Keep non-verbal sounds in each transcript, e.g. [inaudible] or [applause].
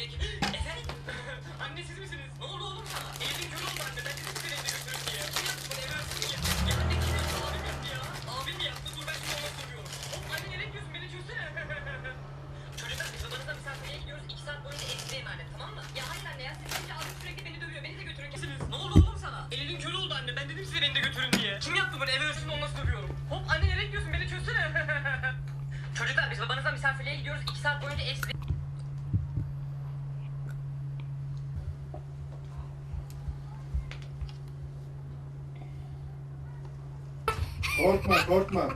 geldik. Efendim? [laughs] anne siz misiniz? Ne oldu oğlum sana? Elin kör oldu anne. Ben dedim size evde götürün diye. Kim yaptı bunu eve öpsün ya? Ya anne kim yaptı? Abim yaptı ya. Abim mi yaptı? Dur ben şimdi ona soruyorum. Hop anne nereye gidiyorsun? Beni çözsene. [laughs] Çocuklar biz babanızla misafirliğe gidiyoruz. İki saat boyunca evde emanet tamam mı? Ya hayır anne ya siz gidince abim sürekli beni dövüyor. Beni de götürün. Kimsiniz? Ne oldu oğlum sana? Elinin körü oldu anne. Ben dedim size beni de götürün diye. Kim yaptı bunu? Eve öpsün onu nasıl dövüyorum? Hop anne nereye gidiyorsun? Beni çözsene. [laughs] Çocuklar biz babanızla misafirliğe gidiyoruz. İki saat boyunca ev Korkma korkma.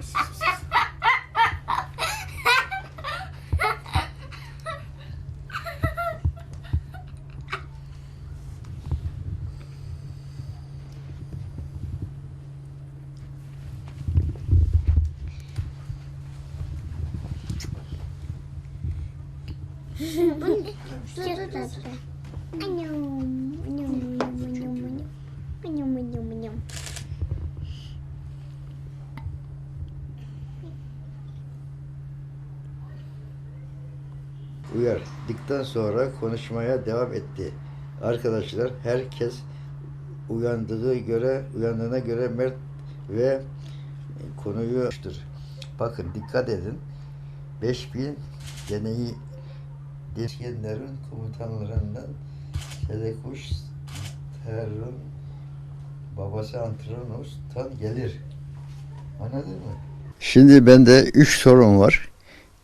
Pis, uyardıktan sonra konuşmaya devam etti. Arkadaşlar herkes uyandığı göre uyandığına göre Mert ve konuyu açtır. Bakın dikkat edin. 5000 deneyi deskenlerin komutanlarından Selekuş Terun babası Antronos'tan gelir. Anladın mı? Şimdi bende 3 sorun var.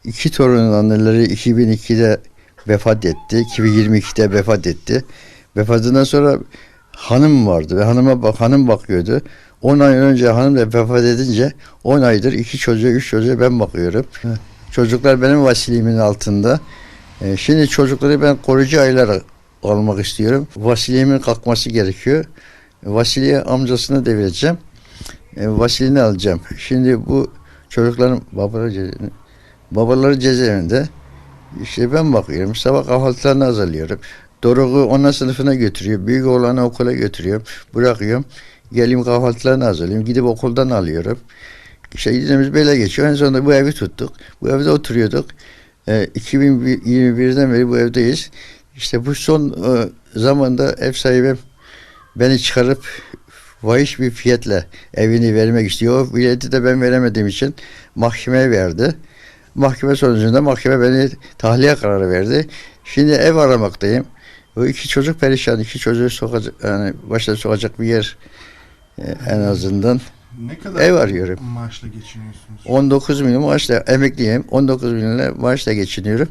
İki torunun anneleri 2002'de vefat etti. 2022'de vefat etti. Vefatından sonra hanım vardı ve hanıma bak hanım bakıyordu. 10 ay önce hanım da vefat edince 10 aydır iki çocuğa, üç çocuğa ben bakıyorum. Çocuklar benim vasiliğimin altında. Ee, Şimdi çocukları ben koruyucu aylar almak istiyorum. Vasiliğimin kalkması gerekiyor. Vasiliye amcasını devireceğim. E, Vasiliğini alacağım. Şimdi bu çocukların babaları Babaları cezaevinde. İşte ben bakıyorum. Sabah kahvaltılarını hazırlıyorum. Doruk'u ona sınıfına götürüyor. Büyük oğlanı okula götürüyorum. Bırakıyorum. Geleyim kahvaltılarını hazırlayayım. Gidip okuldan alıyorum. İşte gidemiz böyle geçiyor. En sonunda bu evi tuttuk. Bu evde oturuyorduk. Ee, 2021'den beri bu evdeyiz. İşte bu son e, zamanda ev sahibim beni çıkarıp vahiş bir fiyatla evini vermek istiyor. O bileti de ben veremediğim için mahkemeye verdi. Mahkeme sonucunda mahkeme beni tahliye kararı verdi. Şimdi ev aramaktayım. Bu iki çocuk perişan. iki çocuğu sokacak, yani başta sokacak bir yer e, en azından. Ne kadar Ev arıyorum. maaşla geçiniyorsunuz? 19 milyon maaşla emekliyim. 19 milyonla maaşla geçiniyorum.